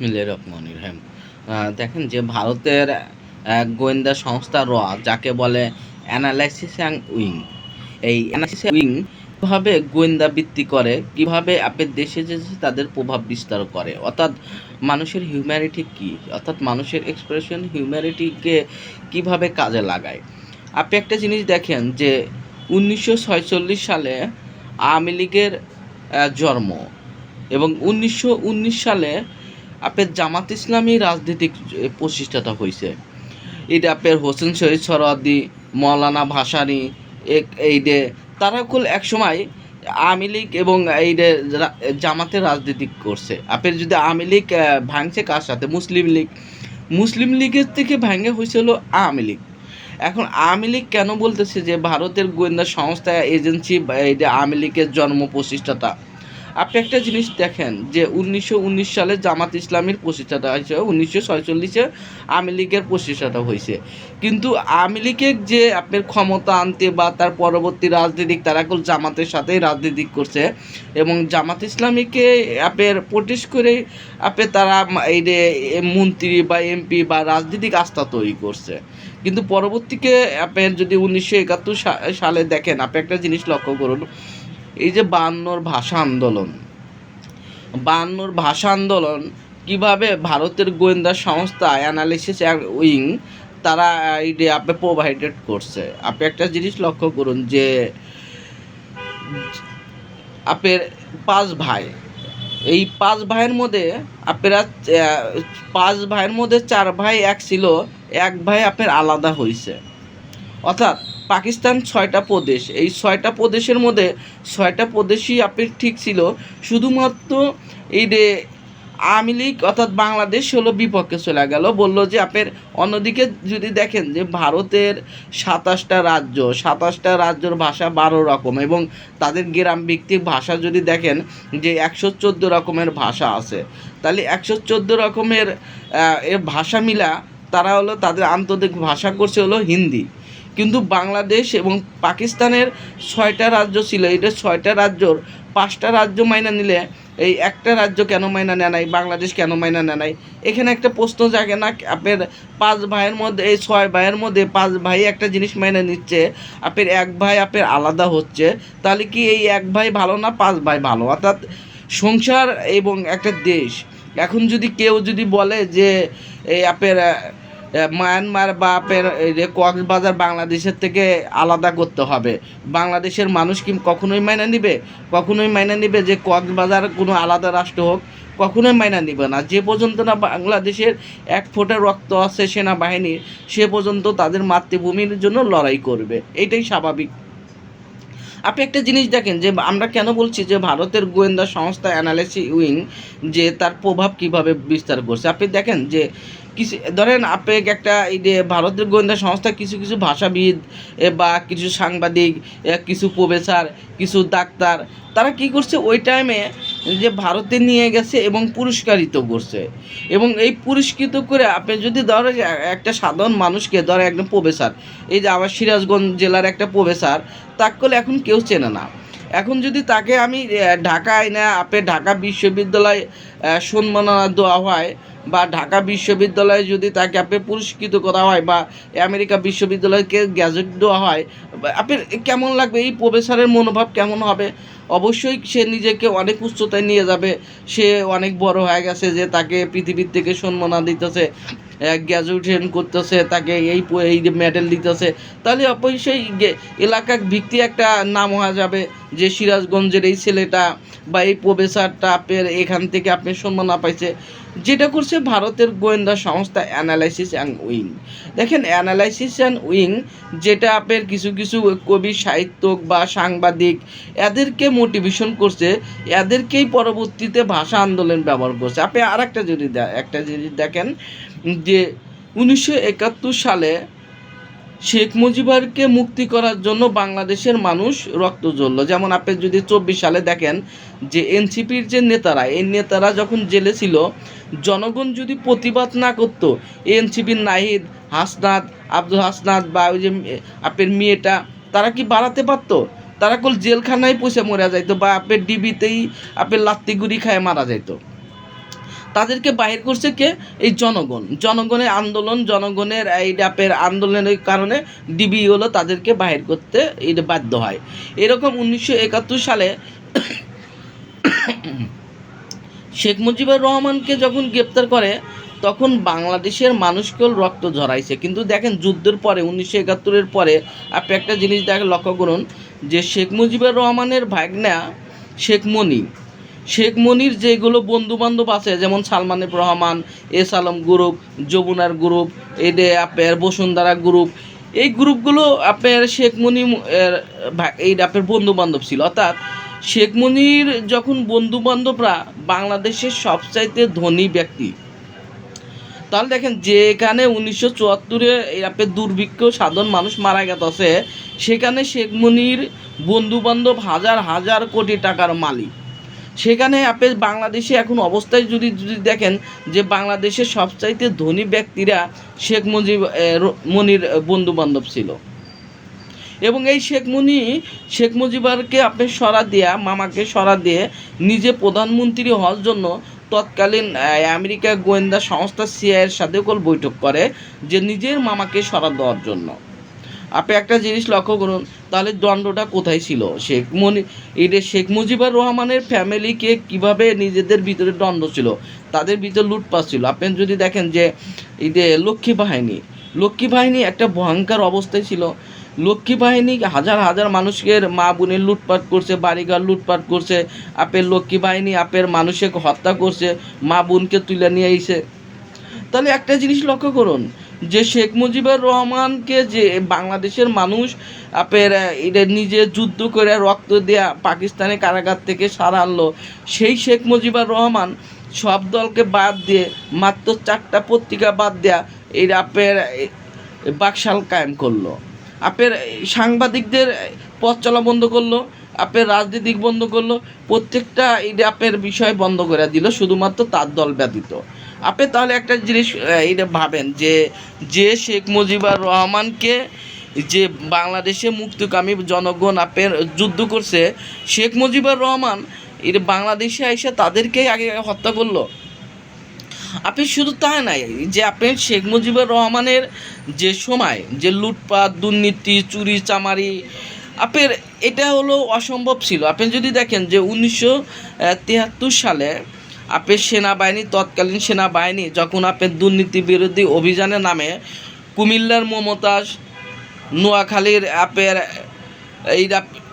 রহিম দেখেন যে ভারতের গোয়েন্দা সংস্থা র, যাকে বলে অ্যানালাইসিস অ্যান্ড উইং, এই অ্যানালাইসিস উইং কীভাবে গোয়েন্দা বৃত্তি করে, কীভাবে আপনার দেশে যে তাদের প্রভাব বিস্তার করে, অর্থাৎ মানুষের হিউম্যানিটি কি, অর্থাৎ মানুষের এক্সপ্রেশন হিউম্যানিটিকে কীভাবে কাজে লাগায়। আপনি একটা জিনিস দেখেন যে উনিশশো সালে আওয়ামী লীগের জন্ম এবং উনিশশো উনিশ সালে আপনার জামাত ইসলামী রাজনীতিক প্রতিষ্ঠাতা হয়েছে এটা আপনার হোসেন শহীদ সরওয়ার্দি, মৌলানা ভাসানি এক- এই যে তারা কুল একসময় আওয়ামী লীগ এবং এই জামাতের রাজনীতি করছে। আপনার যদি আওয়ামী লীগ ভাঙছে কার সাথে? মুসলিম লীগ। মুসলিম লীগের থেকে ভাঙে হয়েছিল আওয়ামী লীগ। এখন আওয়ামী লীগ কেন বলতেছে যে ভারতের গোয়েন্দা সংস্থা, এজেন্সি এই যে আওয়ামী লীগের জন্ম প্রতিষ্ঠাতা আপনি একটা জিনিস দেখেন যে উনিশশো উনিশ সালে জামাত ইসলামীর প্রতিষ্ঠাতা হয়েছে, উনিশশো ছয়চল্লিশে আওয়ামী লীগের প্রতিষ্ঠাতা হয়েছে। কিন্তু আওয়ামী লীগের যে আপনার ক্ষমতা আনতে বা তার পরবর্তী রাজনীতিক, তারা এখন জামাতের সাথেই রাজনীতি করছে এবং জামাত ইসলামীকে আপনার প্রোটেস্ট করে আপনি তারা এই মন্ত্রী বা এমপি বা রাজনীতিক আস্থা তৈরি করছে। কিন্তু পরবর্তীকে আপনার যদি উনিশশো একাত্তর সালে দেখেন, আপনি একটা জিনিস লক্ষ্য করুন এই যে বায়ান্নর ভাষা আন্দোলন বায়ান্নর ভাষা আন্দোলন কীভাবে ভারতের গোয়েন্দা সংস্থা অ্যানালিসিস উইং তারা এই যে আপনি প্রোভাইডেড করছে। আপনি একটা জিনিস লক্ষ্য করুন যে, আপনার পাঁচ ভাই, এই পাঁচ ভাইয়ের মধ্যে আপনারা পাঁচ ভাইয়ের মধ্যে চার ভাই এক ছিল, এক ভাই আপনার আলাদা হয়েছে অর্থাৎ পাকিস্তান ছয়টা প্রদেশ। এই ছয়টা প্রদেশের মধ্যে ছয়টা প্রদেশই আপনার ঠিক ছিল। শুধুমাত্র এই যে আওয়ামী লীগ অর্থাৎ বাংলাদেশ হলো বিপক্ষে চলে গেল। বলল যে আপনার অন্যদিকে যদি দেখেন যে ভারতের সাতাশটা রাজ্য, সাতাশটা রাজ্যর ভাষা বারো রকম এবং তাদের গ্রাম ভিত্তিক ভাষা যদি দেখেন যে একশো চোদ্দ রকমের ভাষা আছে, তাহলে একশো চোদ্দ রকমের এর ভাষা মিলা তারা হলো তাদের আন্তর্জাতিক ভাষা করছে হলো হিন্দি। কিন্তু বাংলাদেশ এবং পাকিস্তানের ছয়টা রাজ্য ছিল। এটা ছয়টা রাজ্যর পাঁচটা রাজ্য মাইনা নিলে, এই একটা রাজ্য কেন মাইনা নেয় নাই? বাংলাদেশ কেন মাইনা নেয় নাই? এখানে একটা প্রশ্ন জাগে না, আপনার পাঁচ ভাইয়ের মধ্যে, এই ছয় ভাইয়ের মধ্যে পাঁচ ভাই একটা জিনিস মাইনে নিচ্ছে, আপনার এক ভাই আপনার আলাদা হচ্ছে, তাহলে কি এই এক ভাই ভালো না পাঁচ ভাই ভালো? অর্থাৎ সংসার এবং একটা দেশ। এখন যদি কেউ যদি বলে যে, এই আপনার মায়ানমার বা কক্সবাজার বাংলাদেশের থেকে আলাদা করতে হবে। বাংলাদেশের মানুষ কি কখনোই মাইনা নিবে? কখনোই মাইনা নিবে যে কক্সবাজার কোনো আলাদা রাষ্ট্র হোক? কখনোই মাইনা নিবে না। যে পর্যন্ত না বাংলাদেশের এক ফোঁটা রক্ত আছে সেনাবাহিনীর সে পর্যন্ত তাদের মাতৃভূমির জন্য লড়াই করবে। এটাই স্বাভাবিক। আপনি একটা জিনিস দেখেন যে, আমরা কেন বলছি যে ভারতের গোয়েন্দা সংস্থা অ্যানালিসি উইং যে তার প্রভাব কীভাবে বিস্তার করছে? আপনি দেখেন যে কিছু, ধরেন আপনি একটা এই যে ভারতের গোয়েন্দা সংস্থা কিছু কিছু ভাষাবিদ বা কিছু সাংবাদিক কিছু প্রফেসর, কিছু ডাক্তার, তারা কি করছে? ওই টাইমে যে ভারতে নিয়ে গেছে এবং পুরস্কারিত করছে। এবং এই পুরস্কৃত করে আপনি যদি ধরেন একটা সাধারণ মানুষকে ধরে একজন প্রফেসর, এই যে আমার সিরাজগঞ্জ জেলার একটা প্রফেসর, তাকে এখন কেউ চেনে না। এখন যদি তাকে আমি ঢাকায় না আপনি ঢাকা বিশ্ববিদ্যালয় সম্মাননা দেওয়া হয় বা ঢাকা বিশ্ববিদ্যালয়ে যদি তাকে আপনি পুরস্কৃত করা হয় বা আমেরিকা বিশ্ববিদ্যালয়কে গ্যাজেট দেওয়া হয়, বা আপনি কেমন লাগবে? এই প্রফেসরের মনোভাব কেমন হবে? অবশ্যই সে নিজেকে অনেক উচ্চতায় নিয়ে যাবে। সে অনেক বড় হয়ে গেছে যে তাকে পৃথিবীর থেকে সম্মাননা দিতেছে। গ্র্যাজুয়েশন করতেছে, তাকে এই এই মেডেল দিতেছে। তাহলে অবশ্যই গে- এলাকা ভিত্তি একটা নাম হওয়া যাবে যে সিরাজগঞ্জের এই ছেলেটা বা এই প্রফেসরটা আপনার এখান থেকে আপনি সম্মাননা পাইছে। যেটা করছে ভারতের গোয়েন্দা সংস্থা অ্যানালাইসিস অ্যান্ড উইং দেখেন অ্যানালাইসিস অ্যান্ড উইং যেটা আপনার কিছু কিছু কবি, সাহিত্যক বা সাংবাদিক, এদেরকে মোটিভেশন করছে, এদেরকেই পরবর্তীতে ভাষা আন্দোলন ব্যবহার করছে। আপনি আর একটা যদি একটা জিনিস দেখেন যে উনিশশো একাত্তর সালে শেখ মুজিবরকে মুক্তি করার জন্য বাংলাদেশের মানুষ রক্ত জ্বললো। যেমন আপনি যদি চব্বিশ সালে দেখেন যে এনসিপির যে নেতারা, এই নেতারা যখন জেলে ছিল, জনগণ যদি প্রতিবাদ না করতো এনসিপির নাহিদ, হাসনাত, আব্দুল হাসনাত বা ওই যে আপের মেয়েটা, তারা কি বাড়াতে পারতো? তারা কল জেলখানায় পয়সা মরে যাইতো বা আপের ডিবিতেই আপনার লাত্তিগুড়ি খায় মারা যাইতো। তাদেরকে বাহির করছে কে? এই জনগণ। জনগণের আন্দোলন, জনগণের এই ডাপের আন্দোলনের কারণে ডিবি হলো তাদেরকে বাহির করতে এটা বাধ্য হয়। এরকম উনিশশো একাত্তর সালে শেখ মুজিবুর রহমানকে যখন গ্রেপ্তার করে, তখন বাংলাদেশের মানুষকেও রক্ত ঝরাইছে। কিন্তু দেখেন, যুদ্ধের পরে, উনিশশো একাত্তরের পরে, আপনি একটা জিনিস দেখেন লক্ষ্য করুন যে শেখ মুজিবুর রহমানের ভাগনা শেখ মনি। শেখ মনির যেগুলো বন্ধু বান্ধব আছে, যেমন Salman F Rahman, S Alam group, যমুনার গ্রুপ, এডে আপনার বসুন্ধরা গ্রুপ, এই গ্রুপগুলো আপনার শেখ মনি এই আপনার বন্ধু বান্ধব ছিল। অর্থাৎ শেখ মুনির যখন বন্ধু বান্ধবরা বাংলাদেশের সবচাইতে ধনী ব্যক্তি, তাহলে দেখেন যেখানে উনিশশো চুয়াত্তরে আপনার দুর্ভিক্ষ সাধারণ মানুষ মারা গেছে সেখানে শেখ মুনির বন্ধু বান্ধব হাজার হাজার কোটি টাকার মালিক। সেখানে আপনি বাংলাদেশে এখন অবস্থায় যদি যদি দেখেন যে বাংলাদেশের সবচাইতে ধনী ব্যক্তিরা শেখ মুজিব মনির বন্ধু বান্ধব ছিল। এবং এই শেখ মুনি, শেখ মুজিবারকে আপনি সরা দিয়া, মামাকে সরা দিয়ে নিজে প্রধানমন্ত্রী হওয়ার জন্য তৎকালীন আমেরিকা গোয়েন্দা সংস্থা সিআইয়ের সাথে বৈঠক করে যে নিজের মামাকে সরা দেওয়ার জন্য। আপনি একটা জিনিস লক্ষ্য করুন, তাহলে দণ্ডটা কোথায় ছিল? শেখ মুনি এটা শেখ মুজিবুর রহমানের ফ্যামিলিকে কীভাবে নিজেদের ভিতরে দণ্ড ছিল? তাদের ভিতরে লুটপাট ছিল। আপনি যদি দেখেন যে, এই যে লক্ষ্মী বাহিনী লক্ষ্মী বাহিনী একটা ভয়ঙ্কর অবস্থায় ছিল। লক্ষ্মী বাহিনী হাজার হাজার মানুষের মা বোনের লুটপাট করছে, বাড়িঘর লুটপাট করছে। আপের লক্ষ্মী বাহিনী আপের মানুষকে হত্যা করছে, মা বোনকে তুলে নিয়ে আইছে। তাহলে একটা জিনিস লক্ষ্য করুন যে শেখ মুজিবুর রহমানকে যে বাংলাদেশের মানুষ আপের এটা নিজে যুদ্ধ করে রক্ত দেয়া পাকিস্তানের কারাগার থেকে সারা আনলো, সেই শেখ মুজিবুর রহমান সব দলকে বাদ দিয়ে মাত্র চারটা পত্রিকা বাদ দেয়া এই আপের বাকশাল কায়েম করল। আপের সাংবাদিকদের পথ চলা বন্ধ করল, আপের রাজনীতিক বন্ধ করল, প্রত্যেকটা এই আপের বিষয় বন্ধ করে দিল, শুধুমাত্র তার দল ব্যতীত। আপনি তাহলে একটা জিনিস এটা ভাবেন যে যে শেখ মুজিবুর রহমানকে যে বাংলাদেশে মুক্তিকামী জনগণ আপের যুদ্ধ করছে, শেখ মুজিবুর রহমান এটা বাংলাদেশে এসে তাদেরকেই আগে হত্যা করল। আপনি শুধু তাই নাই, যে আপনি শেখ মুজিবুর রহমানের যে সময়, যে লুটপাট, দুর্নীতি, চুরি, চামারি, আপনার এটা হলো অসম্ভব ছিল। আপনি যদি দেখেন যে উনিশশো তিয়াত্তর সালে আপনার সেনাবাহিনী, তৎকালীন সেনাবাহিনী, যখন আপনার দুর্নীতি বিরোধী অভিযানের নামে কুমিল্লার মমতাজ, নোয়াখালীর আপনার এই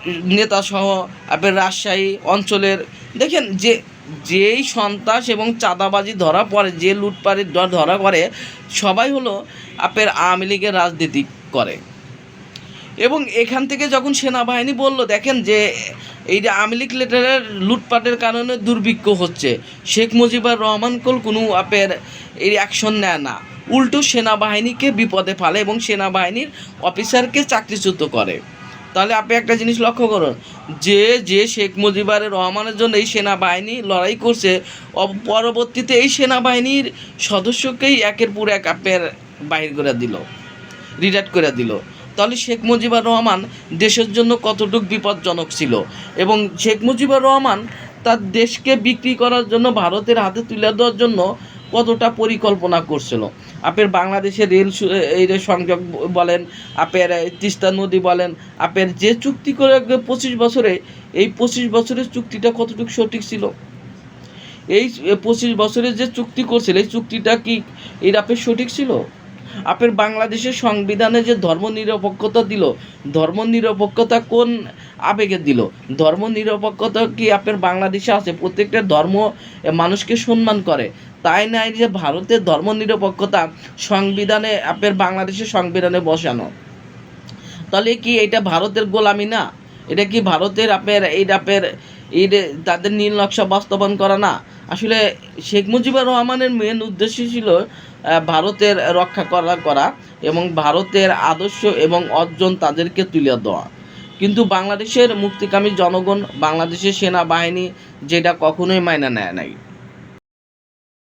নেতা সহ আপনার রাজশাহী অঞ্চলের, দেখেন যে, যেই সন্ত্রাস এবং চাঁদাবাজি ধরা পড়ে, যে লুটপাটের দ- ধরা পড়ে, সবাই হলো আপনার আওয়ামী লীগের রাজনীতি করে। এবং এখান থেকে যখন সেনাবাহিনী বলল, দেখেন যে এই যে আওয়ামী লেটারের লুটপাটের কারণে দুর্ভিক্ষ হচ্ছে, শেখ মুজিবুর রহমান কল কোনো আপের এই অ্যাকশন নেয় না। উল্টো সেনাবাহিনীকে বিপদে ফেলে এবং সেনাবাহিনীর অফিসারকে চাকরিচ্যুত করে। তাহলে আপনি একটা জিনিস লক্ষ্য করুন, যে যে শেখ মুজিবুর রহমানের জন্য এই সেনাবাহিনী লড়াই করছে পরবর্তীতে এই সেনাবাহিনীর সদস্যকেই একের পর এক আপনার বাহির করে দিল রিটায়ার করে দিল। তাহলে শেখ মুজিবুর রহমান দেশের জন্য কতটুকু বিপজ্জনক ছিল? এবং শেখ মুজিবুর রহমান তার দেশকে বিক্রি করার জন্য ভারতের হাতে তুলে দেওয়ার জন্য কতটা পরিকল্পনা করছিল? আপের বাংলাদেশের রেল এই সংযোগ বলেন, আপের তিস্তা নদী বলেন, আপের যে চুক্তি করে পঁচিশ বছরে, এই পঁচিশ বছরের চুক্তিটা কতটুকু সঠিক ছিল? এই পঁচিশ বছরের যে চুক্তি করছিল, এই চুক্তিটা কি এর আপনার সঠিক ছিল? আপনার বাংলাদেশের সংবিধানে যে ধর্ম নিরপেক্ষতা দিল ধর্ম নিরপেক্ষতা কোন আবেগে দিল? ধর্ম নিরপেক্ষতা কি আপনার বাংলাদেশে আছে? প্রত্যেকটা ধর্ম মানুষকে সম্মান করে। তাই নাই যে ভারতের ধর্ম নিরপেক্ষতা সংবিধানে আপনার বাংলাদেশের সংবিধানে বসানো। তাহলে কি এটা ভারতের গোলামি না? এটা কি ভারতের আপনার এই আপনার যে তাদের নীল নকশা বাস্তবায়ন করা না। আসলে শেখ মুজিবুর রহমানের মেন উদ্দেশ্য ছিল ভারতের রক্ষা করা করা এবং ভারতের আদর্শ এবং অর্জন তাদেরকে তুলে দেওয়া। কিন্তু বাংলাদেশের মুক্তিকামী জনগণ, বাংলাদেশের সেনাবাহিনী যেটা কখনোই মাইনা নেয় নাই।